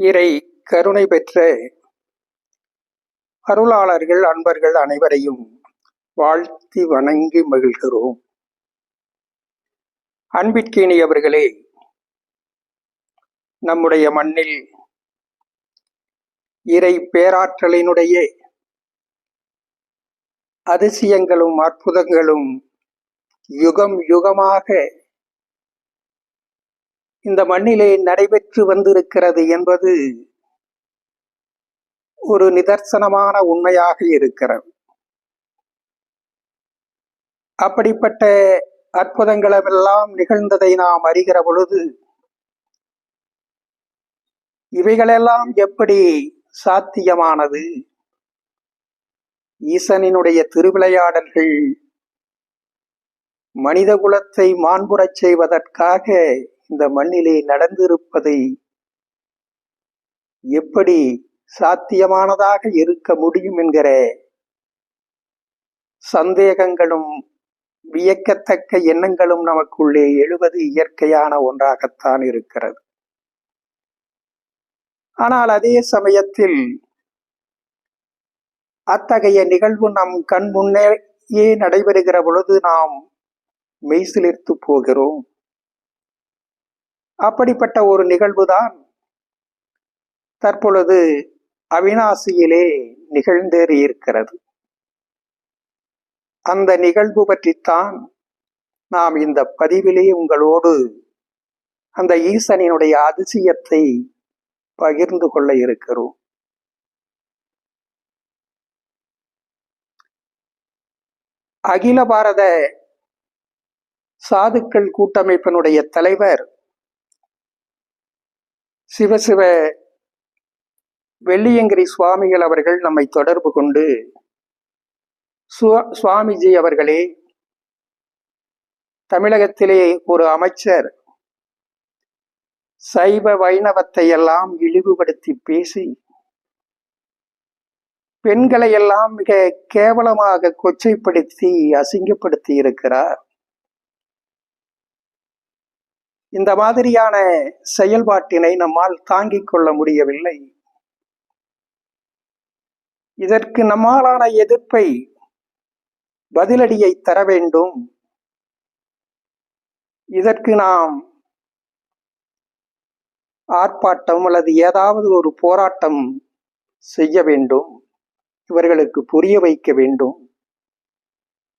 இறை கருணை பெற்ற அருளாளர்கள் அன்பர்கள் அனைவரையும் வாழ்த்தி வணங்கி மகிழ்கிறோம். அன்பிற்கினியவர்களே நம்முடைய மண்ணில் இறை பேராற்றலினுடைய அதிசயங்களும் அற்புதங்களும் யுகம் யுகமாக இந்த மண்ணிலே நடைபெற்று வந்திருக்கிறது என்பது ஒரு நிதர்சனமான உண்மையாக இருக்கிறது. அப்படிப்பட்ட அற்புதங்களெல்லாம் நிகழ்ந்ததை நாம் அறிகிற பொழுது இவைகளெல்லாம் எப்படி சாத்தியமானது? ஈசனினுடைய திருவிளையாடல்கள் மனித குலத்தை மாண்புறச் செய்வதற்காக இந்த மண்ணிலே நடந்திருப்பதை எப்படி சாத்தியமானதாக இருக்க முடியும் என்கிற சந்தேகங்களும் வியக்கத்தக்க எண்ணங்களும் நமக்குள்ளே எழுவது இயற்கையான ஒன்றாகத்தான் இருக்கிறது. ஆனால் அதே சமயத்தில் அத்தகைய நிகழ்வு நம் கண் முன்னேயே நடைபெறுகிற பொழுது நாம் மெய்சிலிர்த்து போகிறோம். அப்படிப்பட்ட ஒரு நிகழ்வுதான் தற்பொழுது அவினாசியிலே நிகழ்ந்தேறி இருக்கிறது. அந்த நிகழ்வு பற்றித்தான் நாம் இந்த பதிவிலே உங்களோடு அந்த ஈசனினுடைய அதிசயத்தை பகிர்ந்து கொள்ள இருக்கிறோம். அகில பாரத சாதுக்கள் கூட்டமைப்பினுடைய தலைவர் சிவசிவ வெள்ளியங்கிரி சுவாமிகள் அவர்கள் நம்மை தொடர்பு கொண்டு சுவாமிஜி அவர்களே தமிழகத்திலே ஒரு அமைச்சர் சைவ வைணவத்தை எல்லாம் இழிவுபடுத்தி பேசி பெண்களை எல்லாம் மிக கேவலமாக கொச்சைப்படுத்தி அசிங்கப்படுத்தி இருக்கிறார். இந்த மாதிரியான செயல்பாட்டினை நம்மால் தாங்கிக் கொள்ள முடியவில்லை. இதற்கு நம்மாலான எதிர்ப்பை பதிலடியை தர வேண்டும். இதற்கு நாம் ஆர்ப்பாட்டம் அல்லது ஏதாவது ஒரு போராட்டம் செய்ய வேண்டும். இவர்களுக்கு புரிய வைக்க வேண்டும்.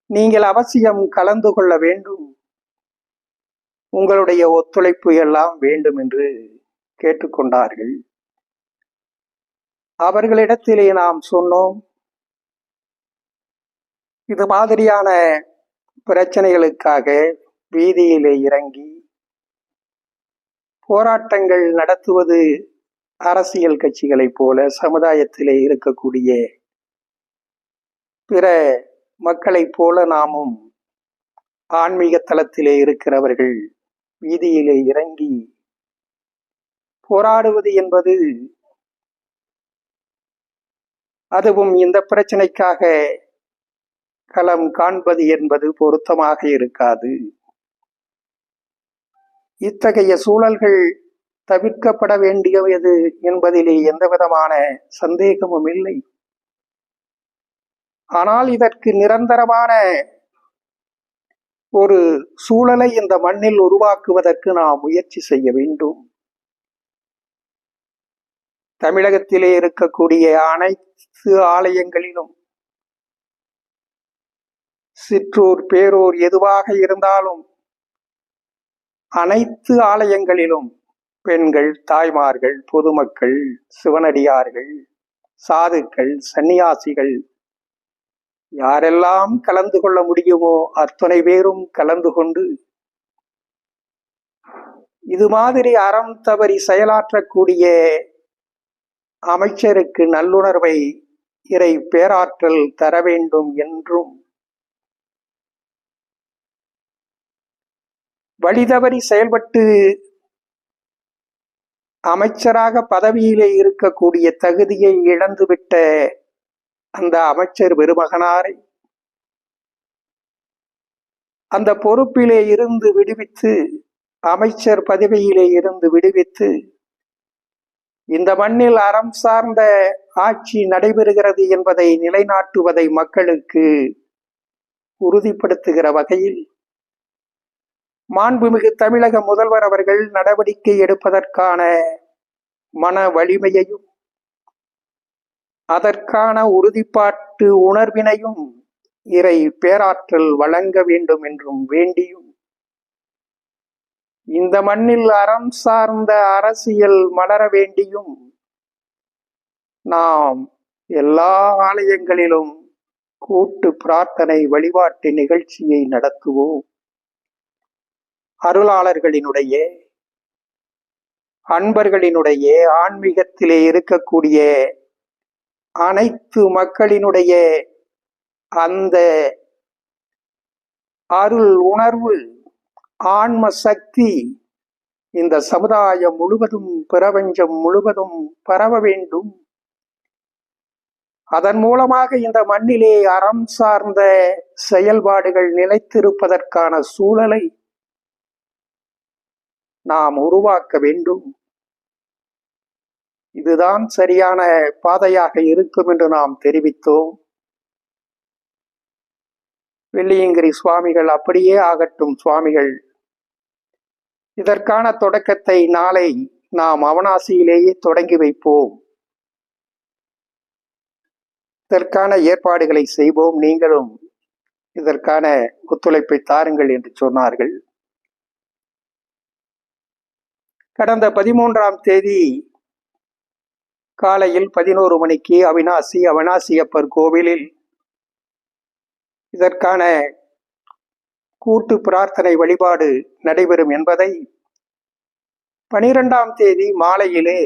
நீங்கள் அவசியம் கலந்து கொள்ள வேண்டும். உங்களுடைய ஒத்துழைப்பு எல்லாம் வேண்டும் என்று கேட்டுக்கொண்டார்கள். அவர்களிடத்திலே நாம் சொன்னோம் இது மாதிரியான பிரச்சனைகளுக்காக வீதியிலே இறங்கி போராட்டங்கள் நடத்துவது அரசியல் கட்சிகளைப் போல சமுதாயத்திலே இருக்கக்கூடிய பிற மக்களைப் போல நாமும் ஆன்மீக தளத்திலே இருக்கிறவர்கள். வீதியிலே இறங்கி போராடுவது என்பது அதுவும் இந்த பிரச்சனைக்காக களம் காண்பது என்பது பொருத்தமாக இருக்காது. இத்தகைய சூழல்கள் தவிர்க்கப்பட வேண்டியது என்பதிலே எந்த விதமான சந்தேகமும் இல்லை. ஆனால் இதற்கு நிரந்தரமான ஒரு சூழலை இந்த மண்ணில் உருவாக்குவதற்கு நாம் முயற்சி செய்ய வேண்டும். தமிழகத்திலே இருக்கக்கூடிய அனைத்து ஆலயங்களிலும் சிற்றூர் பேரூர் எதுவாக இருந்தாலும் அனைத்து ஆலயங்களிலும் பெண்கள் தாய்மார்கள் பொதுமக்கள் சிவனடியார்கள் சாதுக்கள் சன்னியாசிகள் யாரெல்லாம் கலந்து கொள்ள முடியுமோ அத்தனை பேரும் கலந்து கொண்டு இது மாதிரி அறம் தவறி செயலாற்றக்கூடிய அமைச்சருக்கு நல்லுணர்வை இறை பேராற்றல் தர வேண்டும் என்றும் வழிதவறி செயல்பட்டு அமைச்சராக பதவியிலே இருக்கக்கூடிய தகுதியை இழந்துவிட்ட அந்த அமைச்சர் பெருமகனாரை அந்த பொறுப்பிலே இருந்து விடுவித்து அமைச்சர் பதவியிலே இருந்து விடுவித்து இந்த மண்ணில் அறம் சார்ந்த ஆட்சி நடைபெறுகிறது என்பதை நிலைநாட்டுவதை மக்களுக்கு உறுதிப்படுத்துகிற வகையில் மாண்புமிகு தமிழக முதல்வர் அவர்கள் நடவடிக்கை எடுப்பதற்கான மன வலிமையையும் அதற்கான உறுதிப்பாட்டு உணர்வினையும் இறை பேராற்றல் வழங்க வேண்டும் என்றும் வேண்டியும். இந்த மண்ணில் அறம் சார்ந்த அரசியல் மலர வேண்டியும். நாம் எல்லா ஆலயங்களிலும் கூட்டு பிரார்த்தனை வழிபாட்டு நிகழ்ச்சியை நடத்துவோம். அருளாளர்களினுடைய அன்பர்களினுடைய ஆன்மீகத்திலே இருக்கக்கூடிய அனைத்து மக்களினுடைய அந்த அருள் உணர்வு ஆன்ம சக்தி இந்த சமுதாயம் முழுவதும் பிரபஞ்சம் முழுவதும் பரவ வேண்டும். அதன் மூலமாக இந்த மண்ணிலே அறம் சார்ந்த செயல்பாடுகள் நிலைத்திருப்பதற்கான சூழலை நாம் உருவாக்க வேண்டும். இதுதான் சரியான பாதையாக இருக்கும் என்று நாம் தெரிவித்தோம். வெள்ளியங்கிரி சுவாமிகள் அப்படியே ஆகட்டும் சுவாமிகள். இதற்கான தொடக்கத்தை நாளை நாம் அவனாசியிலேயே தொடங்கி வைப்போம். இதற்கான ஏற்பாடுகளை செய்வோம். நீங்களும் இதற்கான ஒத்துழைப்பை தாருங்கள் என்று சொன்னார்கள். கடந்த பதிமூன்றாம் தேதி காலையில் பதினோரு மணிக்கு அவினாசி அவினாசியப்பர் கோவிலில் இதற்கான கூட்டு பிரார்த்தனை வழிபாடு நடைபெறும் என்பதை பனிரெண்டாம் தேதி மாலையிலே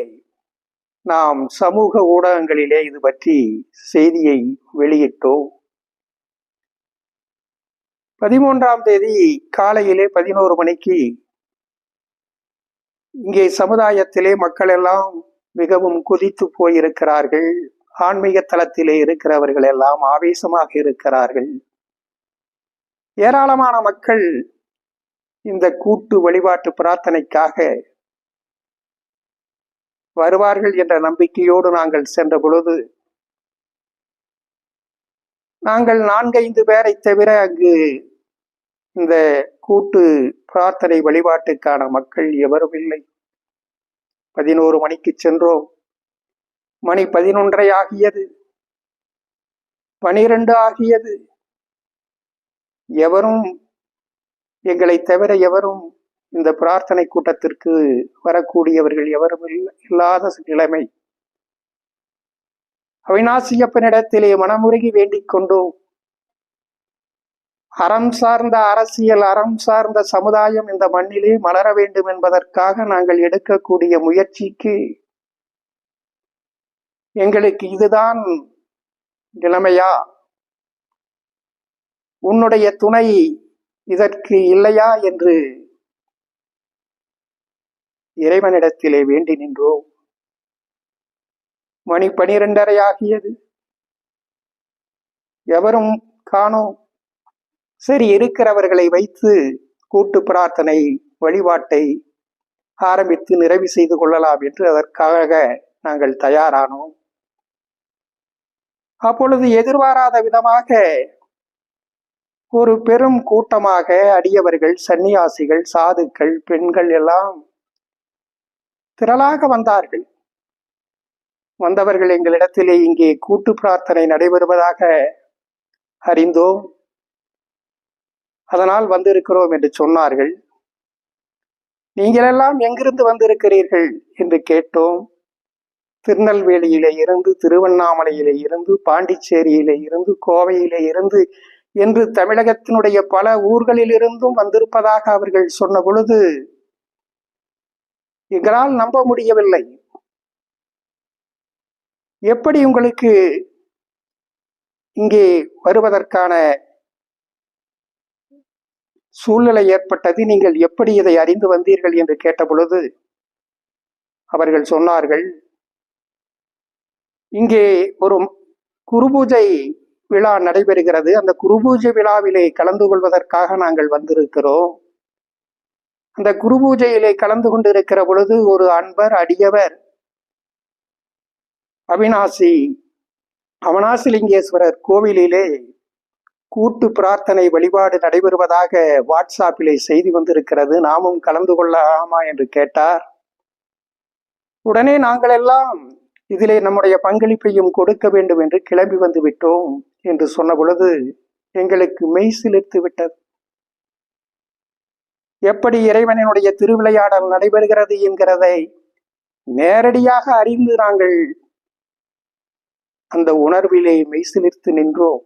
நாம் சமூக ஊடகங்களிலே இது பற்றி செய்தியை வெளியிட்டோம். பதிமூன்றாம் தேதி காலையிலே பதினோரு மணிக்கு இங்கே சமுதாயத்திலே மக்கள் எல்லாம் மிகவும் குதித்து போயிருக்கிறார்கள். ஆன்மீக தளத்திலே இருக்கிறவர்கள் எல்லாம் ஆவேசமாக இருக்கிறார்கள். ஏராளமான மக்கள் இந்த கூட்டு வழிபாட்டு பிரார்த்தனைக்காக வருவார்கள் என்ற நம்பிக்கையோடு நாங்கள் சென்ற பொழுது நாங்கள் நான்கைந்து பேரை தவிர அங்கு இந்த கூட்டு பிரார்த்தனை வழிபாட்டுக்கான மக்கள் எவரும் இல்லை. பதினோரு மணிக்கு சென்றோம். மணி பதினொன்றை ஆகியது. பனிரெண்டு ஆகியது. எவரும் எங்களை தவிர எவரும் இந்த பிரார்த்தனை கூட்டத்திற்கு வரக்கூடியவர்கள் எவரும் இல்லாத நிலைமை. அவிநாசியப்பனிடத்திலே மனமுருகி வேண்டிக் கொண்டோம். அறம் சார்ந்த அரசியல் அறம் சார்ந்த சமுதாயம் இந்த மண்ணிலே மலர வேண்டும் என்பதற்காக நாங்கள் எடுக்கக்கூடிய முயற்சிக்கு எங்களுக்கு இதுதான் நிலைமையா? உன்னுடைய துணை இதற்கு இல்லையா என்று இறைவனிடத்திலே வேண்டி நின்றோம். மணி பனிரெண்டரை ஆகியது எவரும் காணோம். சரி இருக்கிறவர்களை வைத்து கூட்டு பிரார்த்தனை வழிபாட்டை ஆரம்பித்து நிறைவு செய்து கொள்ளலாம் என்று அதற்காக நாங்கள் தயாரானோம். அப்பொழுது எதிர்பாராத விதமாக ஒரு பெரும் கூட்டமாக அடியவர்கள் சன்னியாசிகள் சாதுக்கள் பெண்கள் எல்லாம் திரளாக வந்தார்கள். வந்தவர்கள் எங்களிடத்திலே இங்கே கூட்டு பிரார்த்தனை நடைபெறுவதாக அறிந்தோம். அதனால் வந்திருக்கிறோம் என்று சொன்னார்கள். நீங்களெல்லாம் எங்கிருந்து வந்திருக்கிறீர்கள்? என்று கேட்டோம். திருநெல்வேலியிலே இருந்து திருவண்ணாமலையிலே இருந்து பாண்டிச்சேரியிலே இருந்து கோவையிலே இருந்து என்று தமிழகத்தினுடைய பல ஊர்களிலிருந்தும் வந்திருப்பதாக அவர்கள் சொன்ன பொழுது எங்களால் நம்ப முடியவில்லை. எப்படி உங்களுக்கு இங்கே வருவதற்கான சூழ்நிலை ஏற்பட்டது. நீங்கள் எப்படி இதை அறிந்து வந்தீர்கள் என்று கேட்ட பொழுது அவர்கள் சொன்னார்கள் இங்கே ஒரு குருபூஜை விழா நடைபெறுகிறது. அந்த குருபூஜை விழாவிலே கலந்து கொள்வதற்காக நாங்கள் வந்திருக்கிறோம். அந்த குருபூஜையிலே கலந்து கொண்டிருக்கிற பொழுது ஒரு அன்பர் அடியவர் அவினாசி அவனாசிலிங்கேஸ்வரர் கோவிலிலே கூட்டு பிரார்த்தனை வழிபாடு நடைபெறுவதாக வாட்ஸ்அப்பிலே செய்தி வந்திருக்கிறது. நாமும் கலந்து கொள்ளலாமா என்று கேட்டார். உடனே நாங்கள் எல்லாம் இதிலே நம்முடைய பங்களிப்பையும் கொடுக்க வேண்டும் என்று கிளம்பி வந்து விட்டோம் என்று சொன்ன பொழுது எங்களுக்கு மெய் சிலிர்த்து விட்டது. எப்படி இறைவனினுடைய திருவிளையாடல் நடைபெறுகிறது என்கிறதை நேரடியாக அறிந்து நாங்கள் அந்த உணர்விலே மெய்சிலிர்த்து நின்றோம்.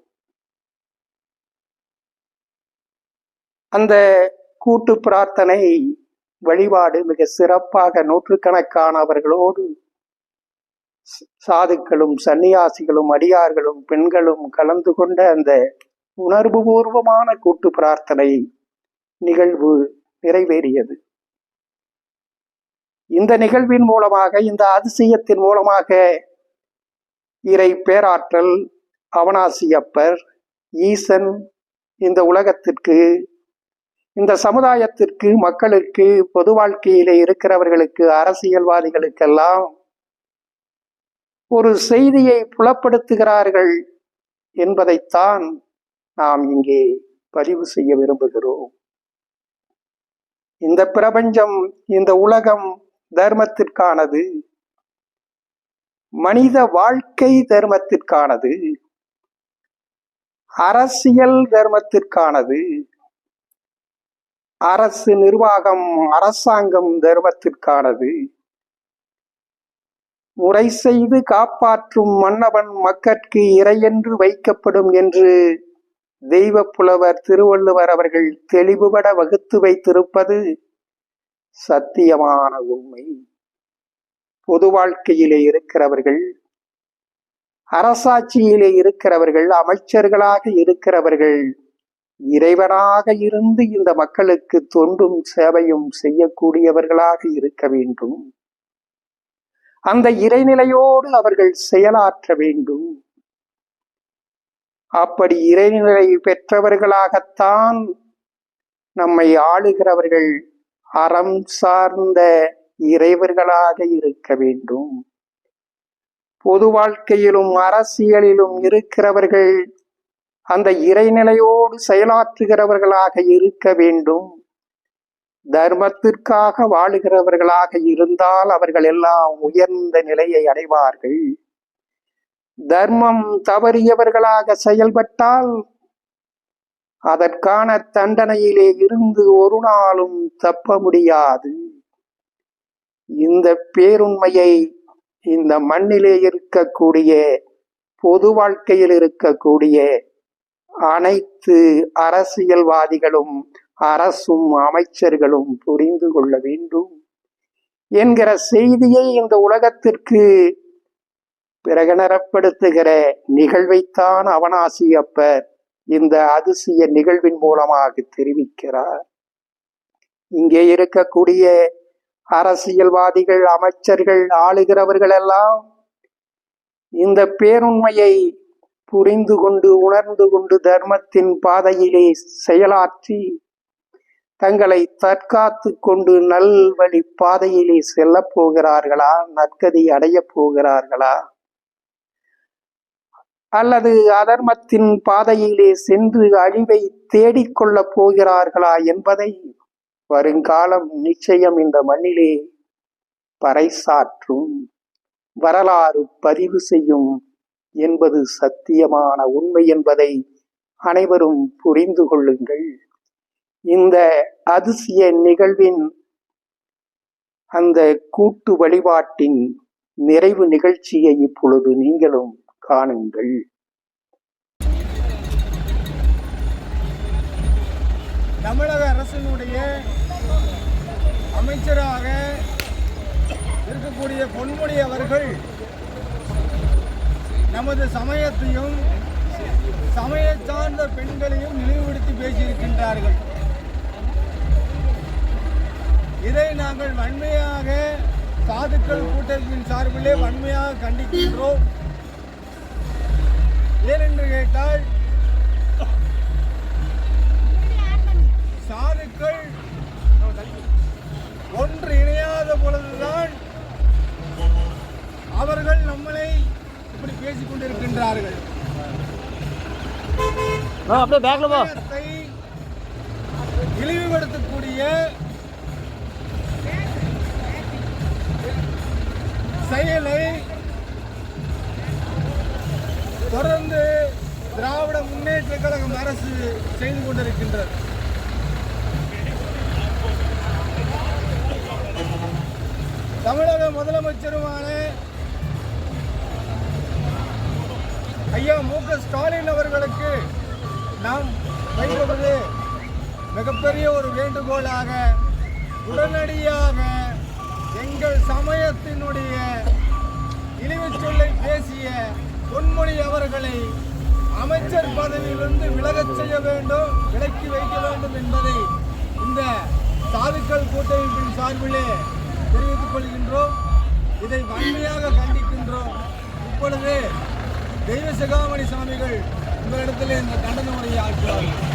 அந்த கூட்டு பிரார்த்தனை வழிபாடு மிக சிறப்பாக நூற்றுக்கணக்கானவர்களோடு சாதுக்களும் சன்னியாசிகளும் அடியார்களும் பெண்களும் கலந்து கொண்ட அந்த உணர்வுபூர்வமான கூட்டு பிரார்த்தனை நிகழ்வு நிறைவேறியது. இந்த நிகழ்வின் மூலமாக இந்த அதிசயத்தின் மூலமாக இறை பேராற்றல் அவனாசியப்பர் ஈசன் இந்த உலகத்திற்கு இந்த சமுதாயத்திற்கு மக்களுக்கு பொது வாழ்க்கையிலே இருக்கிறவர்களுக்கு அரசியல்வாதிகளுக்கெல்லாம் ஒரு செய்தியை புலப்படுத்துகிறார்கள் என்பதைத்தான் நாம் இங்கே பதிவு செய்ய விரும்புகிறோம். இந்த பிரபஞ்சம் இந்த உலகம் தர்மத்திற்கானது மனித வாழ்க்கை தர்மத்திற்கானது அரசியல் தர்மத்திற்கானது அரசு நிர்வாகம் அரசாங்கம் தர்மத்திற்கானது. முறை செய்து காப்பாற்றும் மன்னவன் மக்கட்கு இறையென்று வைக்கப்படும் என்று தெய்வ புலவர் திருவள்ளுவர் அவர்கள் தெளிவுபட வகுத்து வைத்திருப்பது சத்தியமான உண்மை. பொது வாழ்க்கையிலே இருக்கிறவர்கள் அரசாட்சியிலே இருக்கிறவர்கள் அமைச்சர்களாக இருக்கிறவர்கள் இறைவனாக இருந்து இந்த மக்களுக்கு தொண்டும் சேவையும் செய்யக்கூடியவர்களாக இருக்க வேண்டும். அந்த இறைநிலையோடு அவர்கள் செயலாற்ற வேண்டும். அப்படி இறைநிலை பெற்றவர்களாகத்தான் நம்மை ஆளுகிறவர்கள் அறம் சார்ந்த இறைவர்களாக இருக்க வேண்டும். பொது வாழ்க்கையிலும் அரசியலிலும் இருக்கிறவர்கள் அந்த இறைநிலையோடு செயலாற்றுகிறவர்களாக இருக்க வேண்டும். தர்மத்திற்காக வாழுகிறவர்களாக இருந்தால் அவர்கள் எல்லாம் உயர்ந்த நிலையை அடைவார்கள். தர்மம் தவறியவர்களாக செயல்பட்டால் அதற்கான தண்டனையிலே இருந்து ஒரு நாளும் தப்ப முடியாது. இந்த பேருண்மையை இந்த மண்ணிலே இருக்கக்கூடிய பொது வாழ்க்கையில் இருக்கக்கூடிய அனைத்து அரசியல்வாதிகளும் அரசும் அமைச்சர்களும் புரிந்து கொள்ள வேண்டும். என்கிற செய்தியை இந்த உலகத்திற்கு பிரகடனப்படுத்துகிற நிகழ்வைத்தான் அவனாசியப்பர் இந்த அதிசய நிகழ்வின் மூலமாக தெரிவிக்கிறார். இங்கே இருக்கக்கூடிய அரசியல்வாதிகள் அமைச்சர்கள் ஆளுகிறவர்கள் எல்லாம் இந்த பேருண்மையை புரிந்து கொண்டு உணர்ந்து கொண்டு தர்மத்தின் பாதையிலே செயலாற்றி தங்களை தற்காத்து கொண்டு நல்வழி பாதையிலே செல்ல போகிறார்களா? நற்கதி அடைய போகிறார்களா? அல்லது அதர்மத்தின் பாதையிலே சென்று அழிவை தேடிக்கொள்ளப் போகிறார்களா என்பதை வருங்காலம் நிச்சயம் இந்த மண்ணிலே பறைசாற்றும் வரலாறு பதிவு செய்யும் என்பது சத்தியமான உண்மை என்பதை அனைவரும் புரிந்து கொள்ளுங்கள். இந்த அதிசய நிகழ்வின் அந்த கூட்டு வழிபாட்டின் நிறைவு நிகழ்ச்சியை இப்பொழுது நீங்களும் காணுங்கள். தமிழக அரசினுடைய அமைச்சராக இருக்கக்கூடிய பொன்முடி அவர்கள் நமது சமயத்தையும் சமய சார்ந்த பெண்களையும் நினைவுபடுத்தி பேசியிருக்கின்றார்கள். இதை நாங்கள் வன்மையாக சாதுக்கள் கூட்டத்தின் சார்பிலே வன்மையாக கண்டிக்கின்றோம். ஏனென்று கேட்டால் சாதுக்கள் ஒன்று இணையாத பொழுதுதான் அவர்கள் நம்மளை பேசிக் கொண்டிருக்கின்றார்கள் அப்படியே பேக்ல போ சமயத்தை இழிவுபடுத்தக்கூடிய செயலை தொடர்ந்து திராவிட முன்னேற்ற கழகம் அரசு செய்து கொண்டிருக்கின்றது. தமிழக முதலமைச்சருமான ஐயா மு. க. ஸ்டாலின் அவர்களுக்கு நாம் வைப்பது மிகப்பெரிய ஒரு வேண்டுகோளாக உடனடியாக எங்கள் சமயத்தினுடைய இழிவுச் சொல்லை பேசிய பொன்மொழி அவர்களை அமைச்சர் பதவியிலிருந்து விலகச் செய்ய வேண்டும் விலக்கி வைக்க வேண்டும் என்பதை இந்த சாதுக்கள் கூட்டமைப்பின் சார்பிலே தெரிவித்துக் கொள்கின்றோம். இதை வன்மையாக கண்டிக்கின்றோம். இப்பொழுது தெய்வ சிகாமணி சாமிகள் உங்களிடத்தில் இந்த கண்டன முறையை ஆற்றுவார்கள்.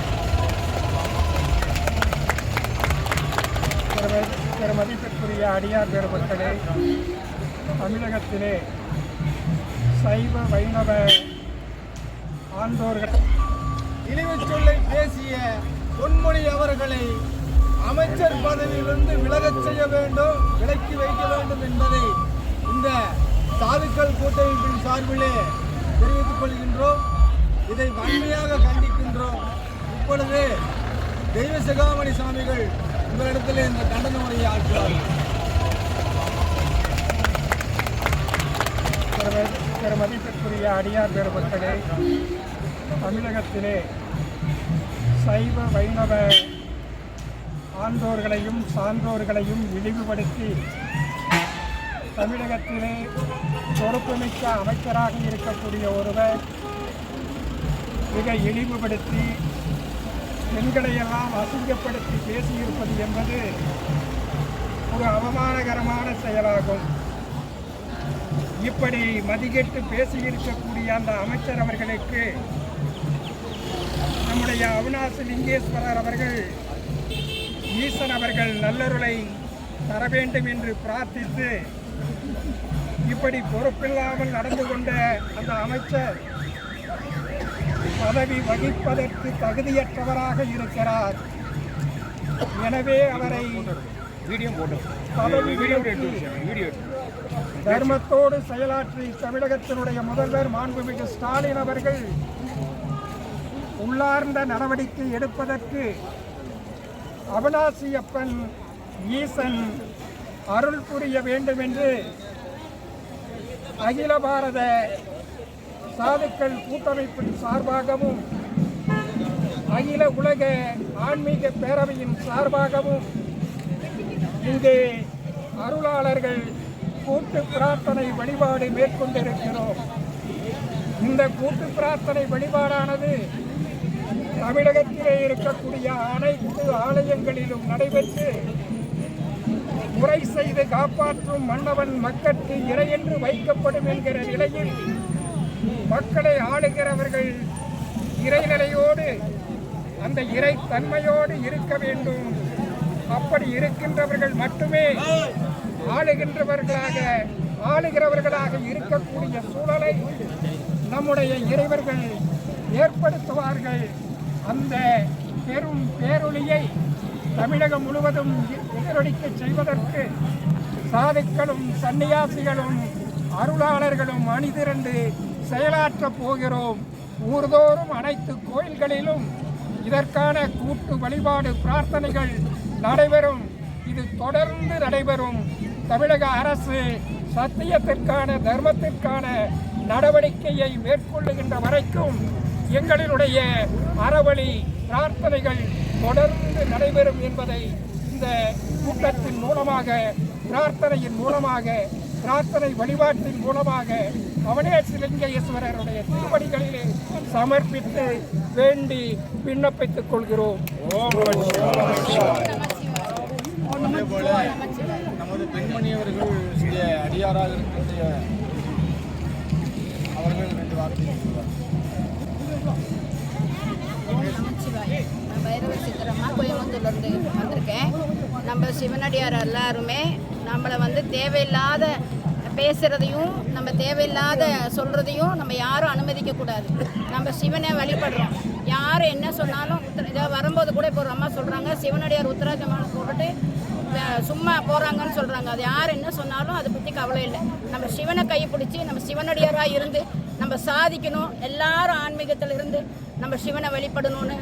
பெருமதிப்பிற்குரிய அடியார் பெருமக்களே தமிழகத்திலே சைவ வைணவ ஆண்டோர்கள் இழிவு சொல்லை பேசிய பொன்மொழி அவர்களை அமைச்சர் பதவியிலிருந்து விலகச் செய்ய வேண்டும் விலக்கி வைக்க வேண்டும் என்பதை இந்த சாதுக்கள் கூட்டமைப்பின் சார்பிலே இதை வன்மையாக கண்டிக்கின்றோம். இப்பொழுது தெய்வ சிகாமணி சாமிகள் உங்களிடத்தில் இந்த கண்டன முறையை ஆற்றுவார்கள். பெரும- மதிப்பிற்குரிய அடியார் பெருமக்களே தமிழகத்திலே சைவ வைணவ ஆண்டோர்களையும் சான்றோர்களையும் இழிவுபடுத்தி தமிழகத்திலே பொறுப்புமிக்க அமைச்சராக இருக்கக்கூடிய ஒருவர் மிக இழிவுபடுத்தி பெண்களையெல்லாம் அசிங்கப்படுத்தி பேசியிருப்பது என்பது ஒரு அவமானகரமான செயலாகும். இப்படி மதிகெட்டு பேசியிருக்கக்கூடிய அந்த அமைச்சர் அவர்களுக்கு நம்முடைய அவினாசி லிங்கேஸ்வரர் அவர்கள் ஈசன் அவர்கள் நல்லருளை தர வேண்டும் என்று பிரார்த்தித்து இப்படி பொறுப்பில்லாமல் நடந்து கொண்ட அந்த அமைச்சர் பதவி வகிப்பதற்கு தகுதியற்றவராக இருக்கிறார். எனவே அவரை தர்மத்தோடு செயலாற்றி தமிழகத்தினுடைய முதல்வர் மாண்புமிகு ஸ்டாலின் அவர்கள் உள்ளார்ந்த நடவடிக்கை எடுப்பதற்கு அவினாசியப்பன் ஈசன் அருள் புரிய வேண்டும் என்று அகில பாரத சாதுக்கள் கூட்டமைப்பின் சார்பாகவும் அகில உலக ஆன்மீக பேரவையின் சார்பாகவும் இங்கே அருளாளர்கள் கூட்டு பிரார்த்தனை வழிபாடு மேற்கொண்டிருக்கிறோம். இந்த கூட்டு பிரார்த்தனை வழிபாடானது தமிழகத்திலே இருக்கக்கூடிய அனைத்து ஆலயங்களிலும் நடைபெற்று முறை செய்து காப்பாற்றும் மன்னவன் மக்களுக்கு இறையென்று வைக்கப்படும் என்கிற நிலையில் மக்களை ஆளுகிறவர்கள் இறைநிலையோடு அந்த இறை தன்மையோடு இருக்க வேண்டும். அப்படி இருக்கின்றவர்கள் மட்டுமே ஆளுகின்றவர்களாக ஆளுகிறவர்களாக இருக்கக்கூடிய சூழலை நம்முடைய இறைவர்கள் ஏற்படுத்துவார்கள். அந்த பெரும் பேரொழியை தமிழகம் முழுவதும் எதிரொலிக்க செய்வதற்கு சாதுக்களும் சன்னியாசிகளும் அருளாளர்களும் அணிதிரண்டு செயலாற்றப் போகிறோம். ஊர்தோறும் அனைத்து கோயில்களிலும் இதற்கான கூட்டு வழிபாடு பிரார்த்தனைகள் நடைபெறும். இது தொடர்ந்து நடைபெறும். தமிழக அரசு சத்தியத்திற்கான தர்மத்திற்கான நடவடிக்கையை மேற்கொள்ளுகின்ற வரைக்கும் எங்களினுடைய அறவழி பிரார்த்தனைகள் தொடர்ந்து நடைபெறும் என்பதை இந்த கூட்டத்தின் மூலமாக பிரார்த்தனையின் மூலமாக பிரார்த்தனை வழிபாட்டின் மூலமாக அவனேசிலிங்கேஸ்வரருடைய திருவடிகளிலே சமர்ப்பித்து வேண்டி விண்ணப்பித்துக் கொள்கிறோம். அதே போல நமது பெண்மணியவர்கள் இங்கே அடியாராக இருக்கக்கூடிய அவர்கள் ரெண்டு வார்த்தை சொல்வார் நமச்சிவாய நான் பைரவ சித்திரம்மா கோயம்புத்தூர்லேருந்து வந்திருக்கேன் நம்ம சிவனடியார் எல்லாருமே நம்மளை வந்து தேவையில்லாத பேசுகிறதையும் நம்ம தேவையில்லாத சொல்கிறதையும் நம்ம யாரும் அனுமதிக்கக்கூடாது நம்ம சிவனை வழிபடுறோம். யார் என்ன சொன்னாலும் உத்தர- வரும்போது கூட இப்போ ஒரு அம்மா சொல்கிறாங்க சிவனடியார் உத்தராஜமான போட்டுட்டு சும்மா போகிறாங்கன்னு சொல்கிறாங்க அது யார் என்ன சொன்னாலும் அதை பற்றி கவலை இல்லை. நம்ம சிவனை கைப்பிடிச்சி நம்ம சிவனடியாராக இருந்து நம்ம சாதிக்கணும். எல்லாரும் ஆன்மீகத்தில் இருந்து நம்ம சிவனை வழிபடணும்னு